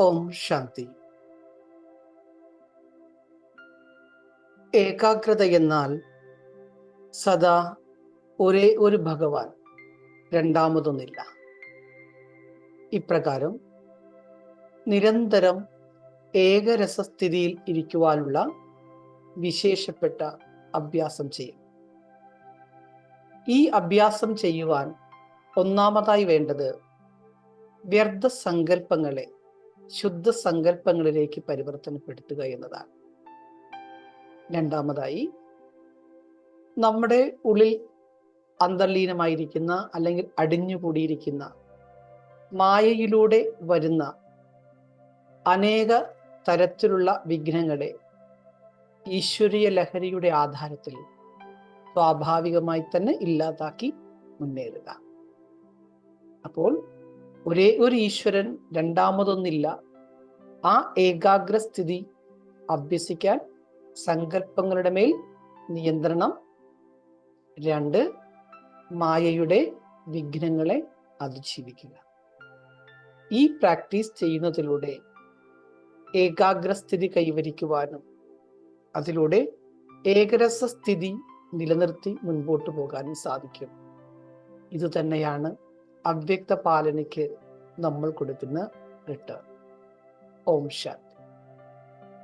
ഓം ശാന്തി. ഏകാഗ്രത എന്നാൽ സദാ ഒരേ ഒരു ഭഗവാൻ രണ്ടാമതൊന്നില്ല. ഇപ്രകാരം നിരന്തരം ഏകരസസ്ഥിതിയിൽ ഇരിക്കുവാനുള്ള വിശേഷപ്പെട്ട അഭ്യാസം ചെയ്യും. ഈ അഭ്യാസം ചെയ്യുവാൻ ഒന്നാമതായി വേണ്ടത് വ്യർത്ഥ സങ്കല്പങ്ങളെ ശുദ്ധ സങ്കല്പങ്ങളിലേക്ക് പരിവർത്തനപ്പെടുത്തുക എന്നതാണ്. രണ്ടാമതായി നമ്മുടെ ഉള്ളിൽ അന്തർലീനമായിരിക്കുന്ന അല്ലെങ്കിൽ അടിഞ്ഞുകൂടിയിരിക്കുന്ന മായയിലൂടെ വരുന്ന അനേക തരത്തിലുള്ള വിഘ്നങ്ങളെ ഈശ്വരീയ ലഹരിയുടെ ആധാരത്തിൽ സ്വാഭാവികമായി തന്നെ ഇല്ലാതാക്കി മുന്നേറുക. അപ്പോൾ ഒരേ ഒരു ഈശ്വരൻ രണ്ടാമതൊന്നില്ല ആ ഏകാഗ്രസ്ഥിതി അഭ്യസിക്കാൻ സങ്കല്പങ്ങളുടെ മേൽ നിയന്ത്രണം. രണ്ട് മായയുടെ വിഘ്നങ്ങളെ അതിജീവിക്കുക. ഈ പ്രാക്ടീസ് ചെയ്യുന്നതിലൂടെ ഏകാഗ്രസ്ഥിതി കൈവരിക്കുവാനും അതിലൂടെ ഏകരസ സ്ഥിതി നിലനിർത്തി മുൻപോട്ട് പോകാനും സാധിക്കും. ഇതുതന്നെയാണ് അവ്യക്ത പാലനയ്ക്ക് നമ്മൾ കൊടുക്കുന്ന റിട്ടേൺ. ഓം ശാന്തി